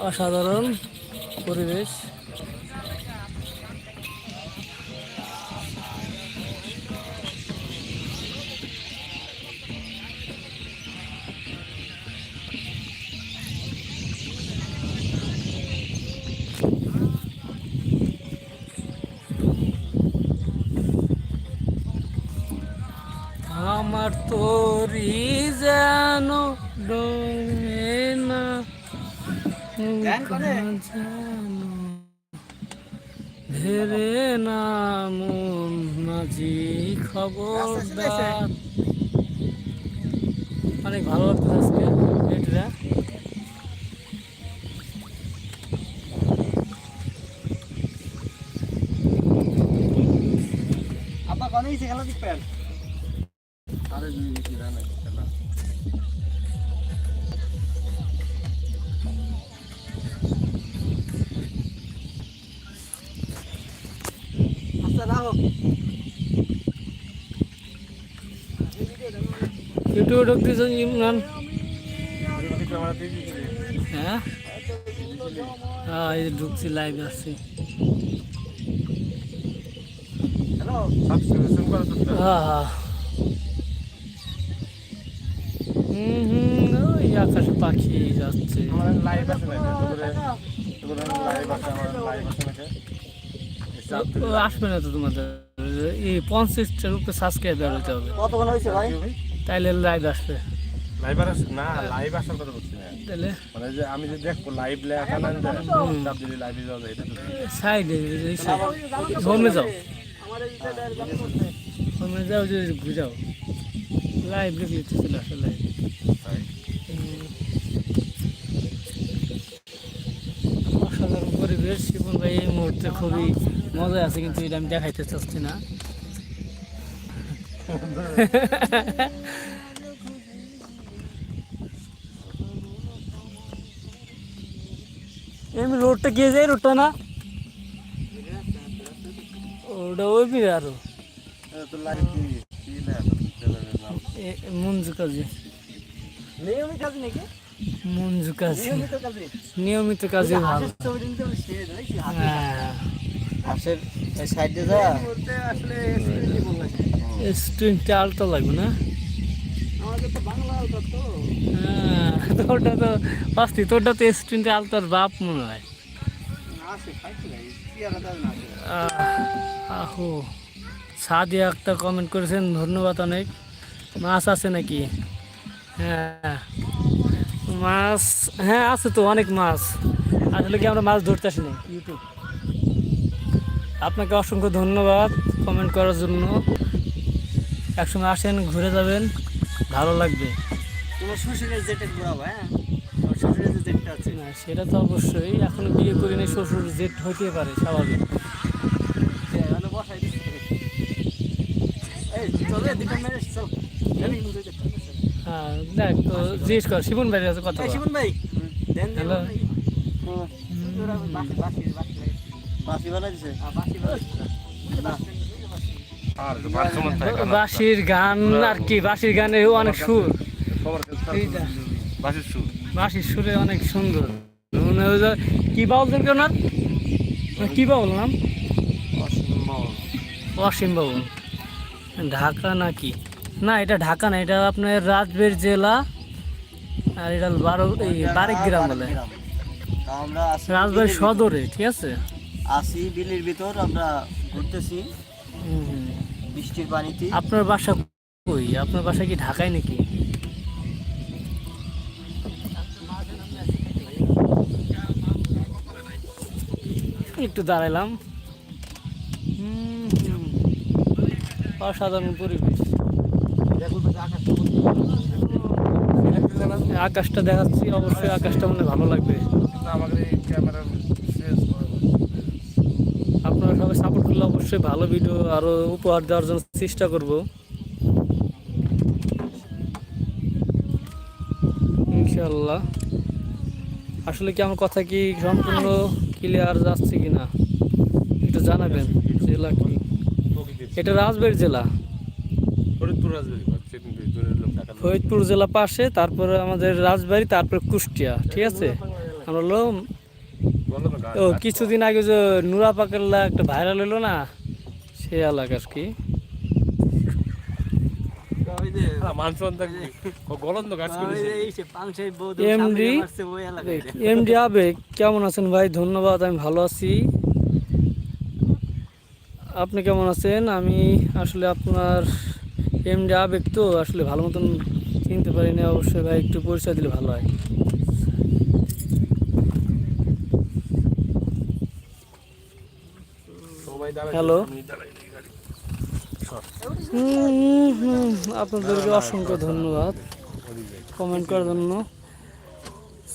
অসাধারণ পরিবেশ। ধরে না মন মাঝি খবরদার। অনেক ভালো লাগতেছে আজকে এটা আপা কনে গেছে খেলা দেখবেন আরে দুই বেশি ইউটিউবে ঢুকতেছ, ইমরান? হ্যাঁ? হ্যাঁ এই ঢুকছি লাইভ আসছি হ্যাঁ হ্যাঁ। হুম হুম, ওই আকাশে পাখি যাচ্ছে। লাইভ আছে লাইভ আছে লাইভ আছে আসবে না তো তোমাদের। এই পঞ্চাশটার উপরে সাবস্ক্রাইবার হতে হবে। কতক্ষণ হয়েছে ভাই? তাইলে লাইভ আসবে। লাইভ আর না লাইভ আসার কথা বলছি না। তাহলে মানে যে আমি যে দেখব লাইভ লেখা না লাইভে যাওয়া যায় এটা তো সাইডে হোমে যাও আমার এই যে ডায়ের গান করতে হোমে যাও যে বুঝাও লাইভ দেখলে তো চলে আসে লাইভ। অসাধারণ পরিবেশ। এই মুহূর্তে খুবই মজা আছে, কিন্তু এটা আমি দেখাইতে চাচ্ছি না। এমনি রোডটা গিয়ে যায় রোডটা না? ওটা ওই বিরে আরও। মঞ্জু কাজে মঞ্জু কাজে নিয়মিত কাজে হ্যাঁ। হাঁসের সাইডে যা। আসলে এস টোয়েন্টি আলট্রা লাগবে না? আমাদের তো বাংলা আলতা তো। হ্যাঁ তোরটা তো অস্তি তোরটা তো এস টোয়েন্টি আলট্রার বাপ মনে হয়। আহ, আহো সাদিয়া একটা কমেন্ট করেছেন ধন্যবাদ অনেক। মাছ আছে নাকি? হ্যাঁ মাছ হ্যাঁ আছে তো অনেক মাছ। আসলে কি আমরা মাছ ধরতে আসি না ইউটিউব আপনাকে অসংখ্য ধন্যবাদ কমেন্ট করার জন্য। একসঙ্গে আসেন ঘুরে যাবেন ভালো লাগবে। তোমার শ্বশুরের যেটা ঘুরাবো হ্যাঁ? না সেটা তো অবশ্যই। এখনও বিয়ে করিনি শ্বশুর জেট হইতে পারে স্বাভাবিক। বসাই এই চলে চল। জানি কিন্তু এটা হ্যাঁ দেখ তো জিজ্ঞেস কর শিবন ভাইয়ের কাছে কথা। শিবন ভাই দেন না। বাঁশির গান আর কি বাঁশির গানে অনেক সুর। বাসির সুর। বাঁশির সুরে। অনেক সুন্দর। কি বাউল কেউ না কি বাউল নাম? অসীম বাউল। ঢাকা নাকি? না এটা ঢাকা না এটা আপনার রাজবের জেলা। আর এটা বারো এই বারেক গ্রাম বলে। রাজবাড়ি সদরে ঠিক আছে? আসি বিলের ভিতর আমরা ঘুরতেছি। বৃষ্টির পানিতে। আপনার বাসা কই? আপনার বাসা কি ঢাকায় নাকি? একটু দাঁড়াইলাম। অসাধারণ পরিবেশ। আকাশটা দেখাচ্ছি অবশ্যই আকাশটা মনে ভালো লাগবে আমাদের এই ক্যামেরার শেষ আপনারা করলে অবশ্যই ভালো ভিডিও আরও উপহার দেওয়ার জন্য চেষ্টা করব। ইনশাল্লাহ আসলে কি আমার কথা কি সম্পূর্ণ ক্লিয়ার যাচ্ছে কিনা? একটু জানাবেন জেলা কি? এটা রাজবাড়ি জেলা। ফরিদপুর জেলা পাশে তারপরে আমাদের রাজবাড়ি তারপরে কুষ্টিয়া ঠিক আছে? আমরা হলো তো কিছুদিন আগে যে নুরা পাকেল্লা একটা ভাইরাল হলো না সে এলাকা আর কি? এমডি আবেগ কেমন আছেন ভাই? ধন্যবাদ আমি ভালো আছি। আপনি কেমন আছেন? আমি আসলে আপনার এমডি আবেগ তো আসলে ভালো মতন চিনতে পারি না অবশ্যই ভাই একটু পরিচয় দিলে ভালো হয় সবাই দাঁড়ায় হ্যালো। আপনাদেরকে অসংখ্য ধন্যবাদ কমেন্ট করার জন্য।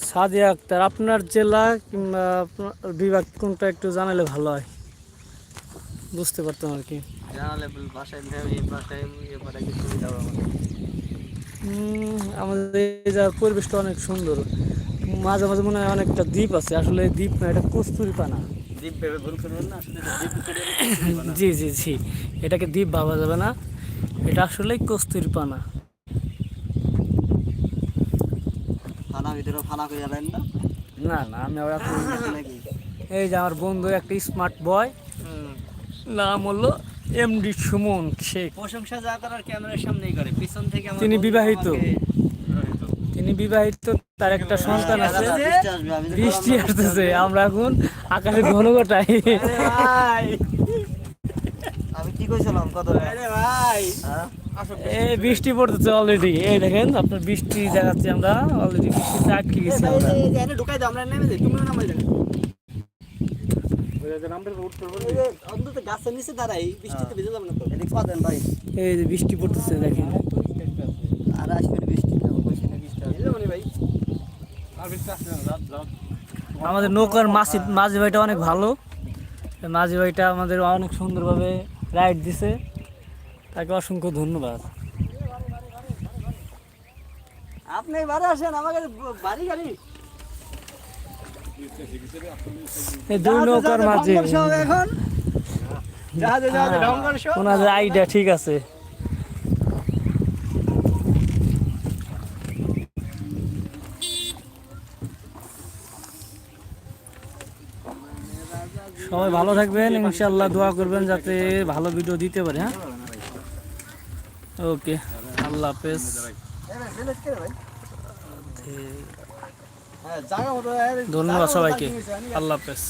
সাদিয়া আক্তার আপনার জেলা কিংবা আপনার বিভাগ কোনটা একটু জানালে ভালো হয়? বুঝতে পারতাম আর কি। আমাদের। হুম, আমাদের এই জায়গার পরিবেশটা অনেক সুন্দর। মাঝে মাঝে মনে হয় অনেকটা দ্বীপ আছে আসলে দ্বীপ না এটা কস্তুরি পানা দ্বীপ ভেবে ভুল করবেন না? আসলে জি জি জি। এটাকে দ্বীপ ভাবা যাবে না। এটা আসলেই কস্তুরি পানা। ফানা ভিতরে ফানা করে যাবেন না? না না আমি আবার এই যে আমার বন্ধু একটা স্মার্ট বয় নাম হলো এমডি সুমন শেখ। প্রশংসা যা করার ক্যামেরার সামনেই করে পিছন থেকে তিনি বিবাহিত। বিবাহিত তার একটা সন্তান আছে। বৃষ্টি বৃষ্টি আসতেছে আমরা এখন আকাশে ঘন ঘটাই। আমি কি কইছিলাম কত আরে ভাই। এই বৃষ্টি পড়তেছে অলরেডি এই দেখেন আপনার বৃষ্টি দেখাচ্ছি আমরা। অলরেডি বৃষ্টিতে আটকে গেছি আমরা। এনে ঢুকাই দাও আমরা নেমে যাই। তুমি নামাই যাবে এই যে অন্তত গাছের নিচে দাঁড়াই বৃষ্টিতে ভিজে যাবে না তো। এদিক পাবেন ভাই। এই যে বৃষ্টি পড়তেছে দেখেন। আর আসবে না বৃষ্টি আমার কইছি না বৃষ্টি আসবে যাব ভাই আর বেশি আসছে না রাত রাত আমাদের নৌকার মাসি মাঝি ভাইটা অনেক ভালো। মাঝি ভাইটা আমাদের অনেক সুন্দরভাবে রাইড দিছে। তাকে অসংখ্য ধন্যবাদ। আপনি বারে আসেন আমাকে বাড়ি গাড়ি। দুই নৌকার মাঝে। হ্যাঁ, ওনাদের আইডিয়া ঠিক আছে। সবাই ভালো থাকবেন ইনশাল্লাহ দোয়া করবেন যাতে ভালো ভিডিও দিতে পারে হ্যাঁ? ওকে আল্লাহ হাফেজ। ধন্যবাদ সবাইকে, আল্লাহ হাফেজ।